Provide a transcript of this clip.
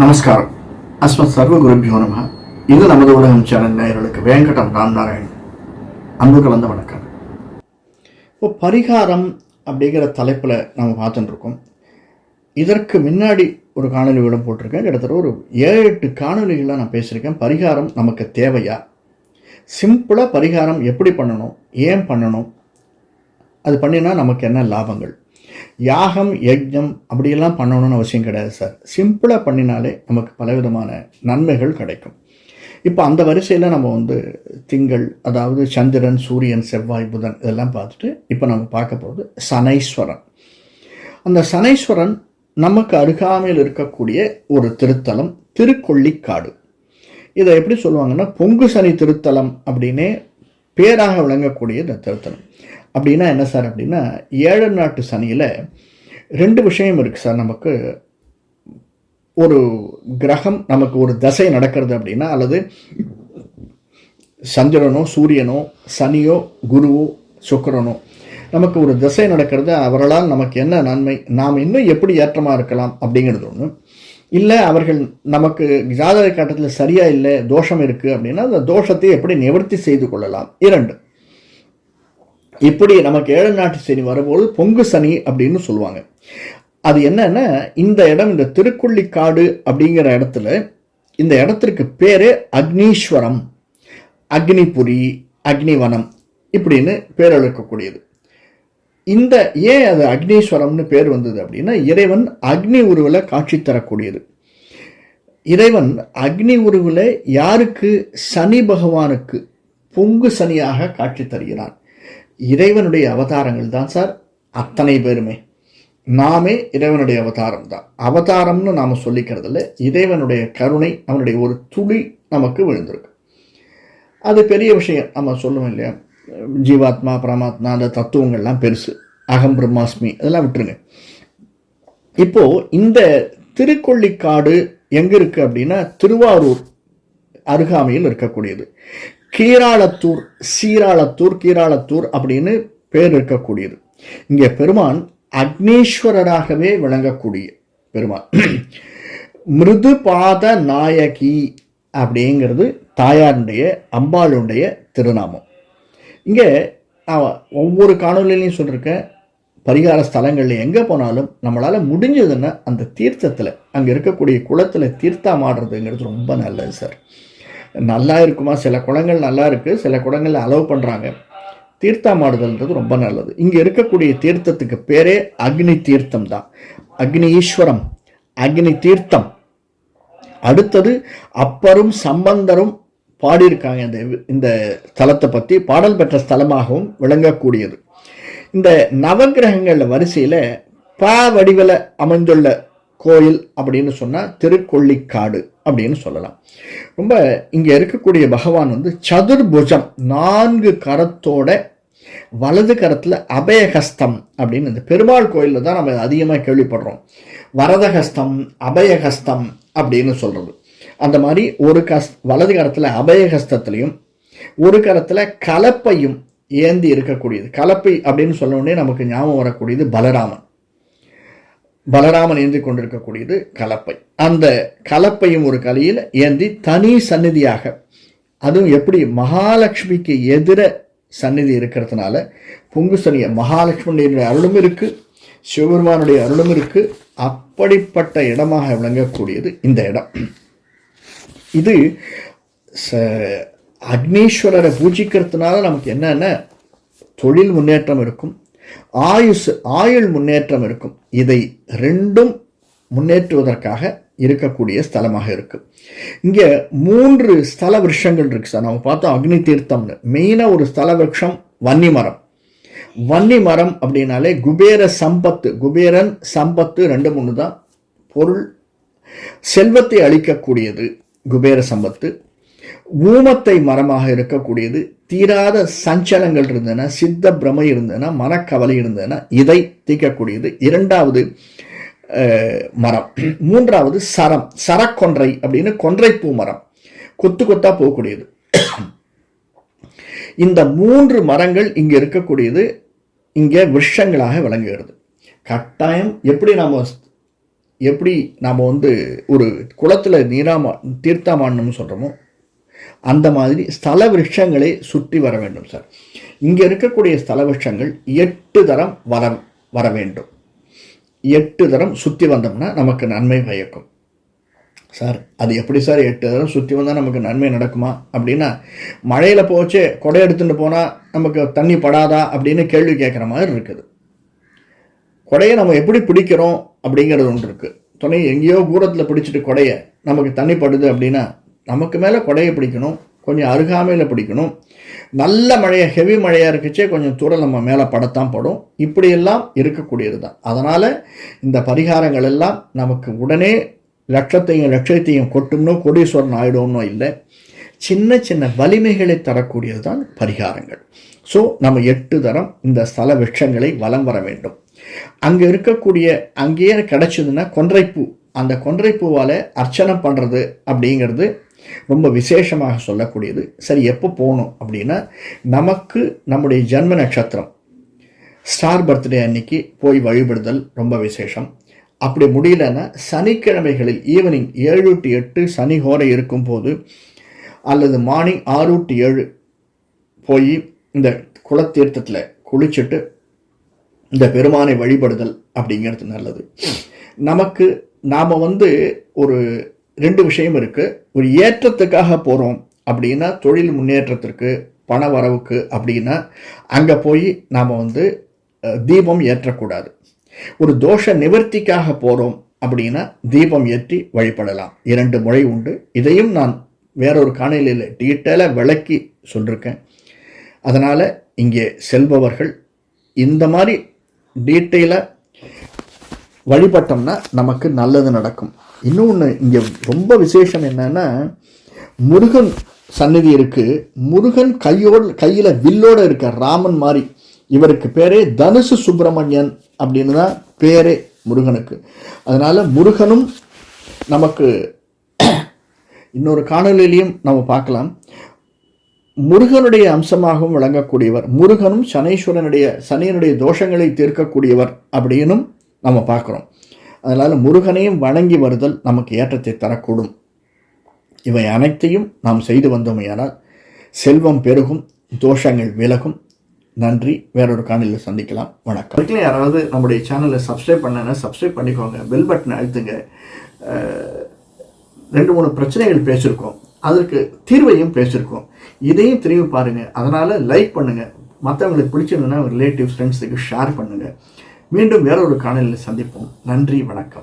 நமஸ்காரம். அஸ்மத் சர்வ குருபியோ நம இது நமது உலகம் சேனல் நேயர்களுக்கு வேங்கடம் ராம் நாராயண் அன்பு கலந்த வணக்கம். இப்போ பரிகாரம் அப்படிங்கிற தலைப்பில் நம்ம பார்த்துட்டு இருக்கோம். இதற்கு முன்னாடி ஒரு காணொலி விடம் போட்டிருக்கேன். கிட்டத்தட்ட ஒரு ஏழு எட்டு காணொலிகளாக நான் பேசியிருக்கேன். பரிகாரம் நமக்கு தேவையா? சிம்பிளாக பரிகாரம் எப்படி பண்ணணும்? ஏன் பண்ணணும்? அது பண்ணினா நமக்கு என்ன லாபங்கள்? யாகம் யஜ்யம் அப்படியெல்லாம் பண்ணணும்னு அவசியம் கிடையாது சார். சிம்பிளாக பண்ணினாலே நமக்கு பலவிதமான நன்மைகள் கிடைக்கும். இப்போ அந்த வரிசையில் நம்ம வந்து திங்கள் அதாவது சந்திரன் சூரியன் செவ்வாய் புதன் இதெல்லாம் பார்த்துட்டு இப்போ நம்ம பார்க்க போகிறது சனைஸ்வரன். அந்த சனைஸ்வரன் நமக்கு அருகாமையில் இருக்கக்கூடிய ஒரு திருத்தலம் திருக்கொள்ளிக்காடு. இதை எப்படி சொல்லுவாங்கன்னா பொங்கு சனி திருத்தலம் அப்படின்னே பேராக விளங்கக்கூடிய இந்த திருத்தலம். அப்படின்னா என்ன சார் அப்படின்னா ஏழு நாட்டு சனியில் ரெண்டு விஷயம் இருக்குது சார் நமக்கு. ஒரு கிரகம் நமக்கு ஒரு தசை நடக்கிறது அப்படின்னா அல்லது சந்திரனோ சூரியனோ சனியோ குருவோ சுக்கரனோ நமக்கு ஒரு திசை நடக்கிறது அவர்களால் நமக்கு என்ன நன்மை நாம் இன்னும் எப்படி ஏற்றமாக இருக்கலாம் அப்படிங்கிறது ஒன்று இல்லை அவர்கள் நமக்கு ஜாதக கட்டத்தில் சரியாக இல்லை தோஷம் இருக்குது அப்படின்னா அந்த தோஷத்தை எப்படி நிவர்த்தி செய்து கொள்ளலாம்? இரண்டு. இப்படி நமக்கு ஏழு நாட்டு சனி வரும்போது பொங்கு சனி அப்படின்னு சொல்லுவாங்க. அது என்னன்னா இந்த இடம் இந்த திருக்குள்ளிக்காடு அப்படிங்கிற இடத்துல இந்த இடத்திற்கு பேரு அக்னீஸ்வரம். அக்னிபுரி அக்னிவனம் இப்படின்னு பேர் அழைக்கக்கூடியது இந்த ஏன் அது அக்னீஸ்வரம்னு பேர் வந்தது அப்படின்னா இறைவன் அக்னி உருவில் காட்சி தரக்கூடியது. இறைவன் அக்னி உருவில் யாருக்கு? சனி பகவானுக்கு பொங்கு சனியாக காட்சி தருகிறான். இறைவனுடைய அவதாரங்கள் தான் சார். அத்தனை பேருமே. நாமே இறைவனுடைய அவதாரம் தான். அவதாரம்னு நாம் சொல்லிக்கிறது இல்லை இறைவனுடைய கருணை அவனுடைய ஒரு துளி நமக்கு விழுந்திருக்கு. அது பெரிய விஷயம். நம்ம சொல்லுவோம் இல்லையா? ஜீவாத்மா பரமாத்மா அந்த தத்துவங்கள்லாம் பெருசு. அகம் பிரம்மாஸ்மி அதெல்லாம் விட்டுருங்க. இப்போது இந்த திருக்கொள்ளிக்காடு எங்கே இருக்குது அப்படின்னா திருவாரூர் அருகாமையில் இருக்கக்கூடியது. கீராளத்தூர் சீராளத்தூர் கீராளத்தூர் அப்படின்னு பேர் இருக்கக்கூடியது. இங்கே பெருமான் அக்னீஸ்வரராகவே விளங்கக்கூடிய பெருமான். மிருது பாத நாயகி அப்படிங்கிறது தாயாருடைய அம்பாளுடைய திருநாமம். இங்கே ஒவ்வொரு காணொலியிலையும் சொல்லியிருக்கேன் பரிகார ஸ்தலங்களில் எங்கே போனாலும் நம்மளால் முடிஞ்சதுன்னா அந்த தீர்த்தத்தில் அங்கே இருக்கக்கூடிய குளத்தில் தீர்த்தம் ஆடுறதுங்கிறது ரொம்ப நல்லது சார். நல்லா இருக்குமா? சில குளங்கள் நல்லா இருக்குது சில குளங்கள் அலோவ் பண்ணுறாங்க தீர்த்தமாடுதல்ன்றது ரொம்ப நல்லது. இங்கே இருக்கக்கூடிய தீர்த்தத்துக்கு பேரே அக்னி தீர்த்தம் தான். அக்னி ஈஸ்வரம் அக்னி தீர்த்தம். அடுத்தது அப்பரும் சம்பந்தரும் பாடியிருக்காங்க. இந்த இந்த ஸ்தலத்தை பற்றி பாடல் பெற்ற ஸ்தலமாகவும் விளங்கக்கூடியது. இந்த நவகிரகங்கள் வரிசையில் ப வடிவில் அமைந்துள்ள கோயில் அப்படின்னு சொன்னால் திருக்கொள்ளிக்காடு அப்படின்னு சொல்லலாம். ரொம்ப இங்கே இருக்கக்கூடிய பகவான் வந்து சதுர்புஜம் நான்கு கரத்தோட வலது கரத்தில் அபயஹஸ்தம் அப்படின்னு இந்த பெருமாள் கோயிலில் தான் நம்ம அதிகமாக கேள்விப்படுறோம். வரதஹஸ்தம் அபயஹஸ்தம் அப்படின்னு சொல்கிறது அந்த மாதிரி ஒரு கஸ் வலது கரத்தில் அபயஹஸ்தத்துலையும் ஒரு கரத்தில் கலப்பையும் ஏந்தி இருக்கக்கூடியது. கலப்பை அப்படின்னு சொன்ன உடனே நமக்கு ஞாபகம் வரக்கூடியது பலராமன். பலராமன் ஏந்தி கொண்டிருக்கக்கூடியது கலப்பை. அந்த கலப்பையும் ஒரு கலையில் ஏந்தி தனி சந்நிதியாக அதுவும் எப்படி மகாலட்சுமிக்கு எதிர சந்நிதி இருக்கிறதுனால பொங்கு சனிய அருளும் இருக்குது சிவபெருமானுடைய அருளும் இருக்குது அப்படிப்பட்ட இடமாக விளங்கக்கூடியது இந்த இடம். இது ச அக்னீஸ்வரரை பூஜிக்கிறதுனால நமக்கு என்னென்ன தொழில் முன்னேற்றம் இருக்கும் ஆயுஸ் ஆயுள் முன்னேற்றம் இருக்கும். இதை ரெண்டும் முன்னேற்றுவதற்காக இருக்கக்கூடிய ஸ்தலமாக இருக்குது இங்கே மூன்று ஸ்தல விருஷங்கள் இருக்குது சார். நம்ம பார்த்தோம் அக்னி தீர்த்தம்னு. மெயினாக ஒரு ஸ்தல விருஷம் வன்னி மரம். வன்னி மரம் அப்படின்னாலே குபேர சம்பத்து குபேரன் சம்பத்து ரெண்டு மூணு தான் பொருள் செல்வத்தை அளிக்கக்கூடியது குபேர சம்பத்து. ஊமத்தை மரமாக இருக்கக்கூடியது தீராத சஞ்சலங்கள் இருந்ததுன்னா சித்த பிரமை இருந்ததுன்னா மனக்கவலை இருந்ததுன்னா இதை தீர்க்கக்கூடியது இரண்டாவது மரம். மூன்றாவது சரம் சரக்கொன்றை அப்படின்னு கொன்றைப்பூ மரம். கொத்து கொத்தா போகக்கூடியது. இந்த மூன்று மரங்கள் இங்கே இருக்கக்கூடியது இங்கே விஷங்களாக விளங்குகிறது. கட்டாயம் எப்படி நாம் எப்படி நாம் வந்து ஒரு குளத்தில் நீராமா தீர்த்தாமான்னு சொல்கிறோமோ அந்த மாதிரி ஸ்தல விருட்சங்களை சுற்றி வர வேண்டும் சார் இங்கே இருக்கக்கூடிய ஸ்தல விருட்சங்கள் எட்டு தரம் வர வர வேண்டும். எட்டு தரம் சுற்றி வந்தோம்னா நமக்கு நன்மை பயக்கும். சார் அது எப்படி சார் எட்டு தரம் சுற்றி வந்தால் நமக்கு நன்மை நடக்குமா? அப்படின்னா மழையில் போச்சே கொடை எடுத்துகிட்டு போனால் நமக்கு தண்ணி படாதா? அப்படின்னு கேள்வி கேட்குற மாதிரி இருக்குது. கொடையை நம்ம எப்படி பிடிக்கிறோம் அப்படிங்கிறது ஒன்று இருக்குது துணை எங்கேயோ தூரத்தில் பிடிச்சிட்டு கொடையை நமக்கு தண்ணி படுது அப்படின்னா நமக்கு மேலே கொடையை பிடிக்கணும் கொஞ்சம் அருகாமையில் பிடிக்கணும். நல்ல மழையாக ஹெவி மழையாக இருக்குச்சே கொஞ்சம் தூரம் நம்ம மேலே படத்தான் படும். இப்படியெல்லாம் இருக்கக்கூடியது தான் அதனால் இந்த பரிகாரங்கள் எல்லாம் நமக்கு உடனே லட்சத்தையும் லட்சத்தையும் கொட்டும்னோ கோடீஸ்வரன் ஆயிடும்னோ இல்லை சின்ன சின்ன வலிமைகளை தரக்கூடியது தான் பரிகாரங்கள். ஸோ நம்ம எட்டு தரம் இந்த ஸ்தல விஷங்களை வலம் வர வேண்டும். அங்கே இருக்கக்கூடிய அங்கேயே கிடச்சிதுன்னா கொன்றைப்பூ. அந்த கொன்றைப்பூவால் அர்ச்சனை பண்ணுறது அப்படிங்கிறது ரொம்ப விசேஷமாக சொல்லக்கூடியது. சரி எப்போ போகணும் அப்படின்னா நமக்கு நம்முடைய ஜென்ம நட்சத்திரம் ஸ்டார் பர்த்டே அன்னைக்கு போய் வழிபடுதல் ரொம்ப விசேஷம். அப்படி முடியலன்னா சனிக்கிழமைகளில் ஈவினிங் ஏழு டு எட்டு சனி ஹோரை இருக்கும்போது அல்லது மார்னிங் ஆறு டு ஏழு போய் இந்த குலத்தீர்த்தத்தில் குளிச்சுட்டு இந்த பெருமானை வழிபடுதல் அப்படிங்கிறது நல்லது. நமக்கு நாம் வந்து ஒரு ரெண்டு விஷயம் இருக்குது ஒரு ஏற்றத்துக்காக போகிறோம் அப்படின்னா தொழில் முன்னேற்றத்திற்கு பண வரவுக்கு அப்படின்னா அங்கே போய் நாம் வந்து தீபம் ஏற்றக்கூடாது. ஒரு தோஷ நிவர்த்திக்காக போகிறோம் அப்படின்னா தீபம் ஏற்றி வழிபடலாம். இரண்டு முறை உண்டு. இதையும் நான் வேறொரு காணொலியில் டீட்டெயிலாக விளக்கி சொல்லியிருக்கேன் அதனால் இங்கே செல்பவர்கள் இந்த மாதிரி டீட்டெயிலாக வழிபட்டோம்னா நமக்கு நல்லது நடக்கும். இன்னொன்று இங்கே ரொம்ப விசேஷம் என்னன்னா முருகன் சன்னதி இருக்கு. முருகன் கையோடு கையில் வில்லோடு இருக்க ராமன் மாதிரி. இவருக்கு பேரே தனுசு சுப்பிரமணியன் அப்படின்னு தான் பேரே முருகனுக்கு. அதனால் முருகனும் நமக்கு இன்னொரு காணொலியிலையும் நம்ம பார்க்கலாம். முருகனுடைய அம்சமாகவும் விளங்கக்கூடியவர் முருகனும் சனீஸ்வரனுடைய சனியனுடைய தோஷங்களை தீர்க்கக்கூடியவர் அப்படின்னும் நம்ம பார்க்குறோம். அதனால் முருகனையும் வணங்கி வருதல் நமக்கு ஏற்றத்தை தரக்கூடும். இவை அனைத்தையும் நாம் செய்து வந்தோமையானால் செல்வம் பெருகும் தோஷங்கள் விலகும். நன்றி. வேறொரு காணொலியில் சந்திக்கலாம். வணக்கம். அதுக்குள்ள யாராவது நம்முடைய சேனலை சப்ஸ்கிரைப் பண்ணனா சப்ஸ்கிரைப் பண்ணிக்கோங்க. பெல் பட்டனை அழுத்துங்க. ரெண்டு மூணு பிரச்சனைகள் பேசியிருக்கோம் அதற்கு தீர்வையும் பேசியிருக்கோம் இதையும் திரும்பி பாருங்கள் அதனால் லைக் பண்ணுங்கள் மற்றவங்களுக்கு பிடிச்சிருந்ததுன்னா ரிலேட்டிவ் ஃப்ரெண்ட்ஸுக்கு ஷேர் பண்ணுங்கள் மீண்டும் வேறொரு காணொலியில் சந்திப்போம். நன்றி வணக்கம்.